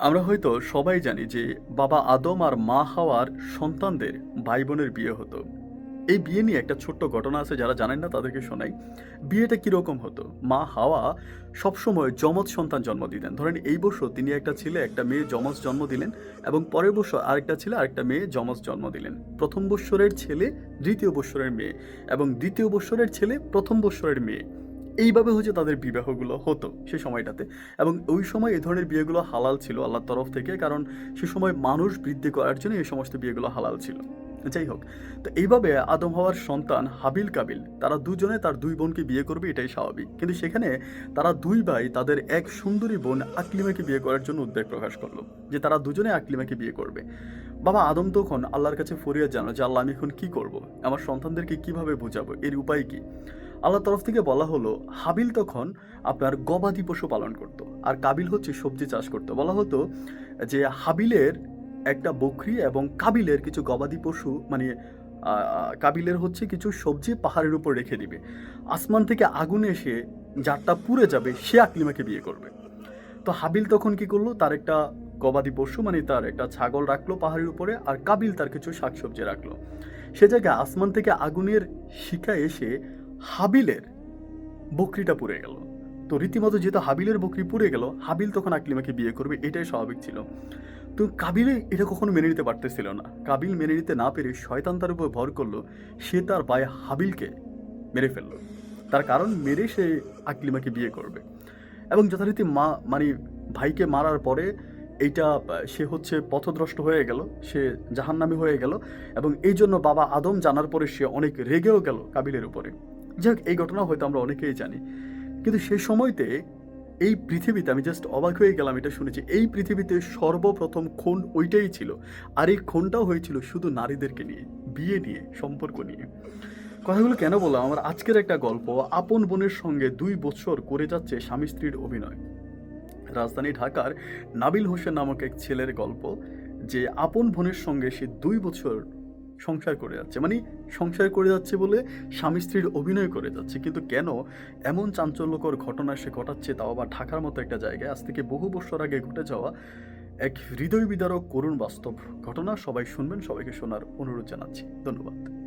আমরা হয়তো সবাই জানি যে বাবা আদম আর মা হাওয়ার সন্তানদের ভাই বোনের বিয়ে হতো। এই বিয়ে নিয়ে একটা ছোট্ট ঘটনা আছে যারা জানেন না তাদেরকে শোনাই। বিয়েটা কীরকম হতো? মা হাওয়া সবসময় যমজ সন্তান জন্ম দিতেন। ধরেন এই বছর তিনি একটা ছেলে, একটা মেয়ে যমজ জন্ম দিলেন এবং পরের বছর আরেকটা ছেলে, আরেকটা মেয়ে যমজ জন্ম দিলেন। প্রথম বৎসরের ছেলে, দ্বিতীয় বৎসরের মেয়ে এবং দ্বিতীয় বৎসরের ছেলে, প্রথম বৎসরের মেয়ে। এইভাবে হচ্ছে তাদের বিবাহগুলো হতো সে সময়টাতে। এবং ওই সময় এই ধরনের বিয়েগুলো হালাল ছিল আল্লাহর তরফ থেকে, কারণ সে সময় মানুষ বৃদ্ধি করার জন্য এই সমস্ত বিয়েগুলো হালাল ছিল। যাই হোক, তো এইভাবে আদম হওয়ার সন্তান হাবিল কাবিল, তারা দুজনে তার দুই বোনকে বিয়ে করবে, এটাই স্বাভাবিক। কিন্তু সেখানে তারা দুই ভাই, তাদের এক সুন্দরী বোন আকলিমাকে বিয়ে করার জন্য উদ্বেগ প্রকাশ করল, যে তারা দুজনে আকলিমাকে বিয়ে করবে। বাবা আদম তখন আল্লাহর কাছে ফরিয়াদ জানো যে, আল্লাহ, আমি এখন কী করব? আমার সন্তানদেরকে কীভাবে বোঝাবো? এর উপায় কি? আল্লাহর তরফ থেকে বলা হলো, হাবিল তখন আপনার গবাদি পশু পালন করত। আর কাবিল হচ্ছে সবজি চাষ করতো। বলা হতো যে হাবিলের একটা বকরি এবং কাবিলের কিছু গবাদি পশু মানে কাবিলের হচ্ছে কিছু সবজি পাহাড়ের উপর রেখে দিবে। আসমান থেকে আগুন এসে যারটা পুড়ে যাবে, সে আকলিমাকে বিয়ে করবে। তো হাবিল তখন কি করল? তার একটা গবাদি পশু মানে তার একটা ছাগল রাখল পাহাড়ের উপরে, আর কাবিল তার কিছু শাকসবজি রাখল। সে জায়গায় আসমান থেকে আগুনের শিখা এসে হাবিলের বকরিটা পুড়ে গেল। তো রীতিমতো যেহেতু হাবিলের বকরি পুড়ে গেল, হাবিল তখন আকলিমাকে বিয়ে করবে, এটাই স্বাভাবিক ছিল। তো কাবিলে এটা কখনো মেনে নিতে পারতেছিল না। কাবিল মেনে নিতে না পেরে শয়তান তার উপর ভর করল, সে তার ভাই হাবিলকে মেরে ফেলল। তার কারণ, মেরে সে আকলিমাকে বিয়ে করবে। এবং যথারীতি মা মানে ভাইকে মারার পরে এইটা, সে হচ্ছে পথদ্রষ্ট হয়ে গেল, সে জাহান্নামী হয়ে গেল। এবং এই জন্য বাবা আদম জানার পরে সে অনেক রেগেও গেল কাবিলের উপরে। যাই হোক এই ঘটনা হয়তো আমরা অনেকেই জানি। কিন্তু সে সময়তে এই পৃথিবীতে আমি জাস্ট অবাক হয়ে গেলাম, এটা শুনেছি এই পৃথিবীতে সর্বপ্রথম খুন ওইটাই ছিল। আর এই খুনটাও হয়েছিল শুধু নারীদেরকে নিয়ে, বিয়ে নিয়ে, সম্পর্ক নিয়ে। কথাগুলো কেন বললাম? আমার আজকের একটা গল্প, আপন বোনের সঙ্গে দুই বছর করে যাচ্ছে স্বামী স্ত্রীর অভিনয়। রাজধানী ঢাকার নাবিল হোসেন নামক এক ছেলের গল্প, যে আপন বোনের সঙ্গে সে দুই বছর সংসার করে যাচ্ছে। মানে সংসার করে যাচ্ছে বলে স্বামী স্ত্রীর অভিনয় করে যাচ্ছে। কিন্তু কেন এমন চাঞ্চল্যকর ঘটনা সে ঘটাচ্ছে তাও আবার ঢাকার মতো একটা জায়গায়? আজ থেকে বহু বছর আগে ঘটে যাওয়া এক হৃদয় বিদারক করুণ বাস্তব ঘটনা সবাই শুনবেন, সবাইকে শোনার অনুরোধ জানাচ্ছি। ধন্যবাদ।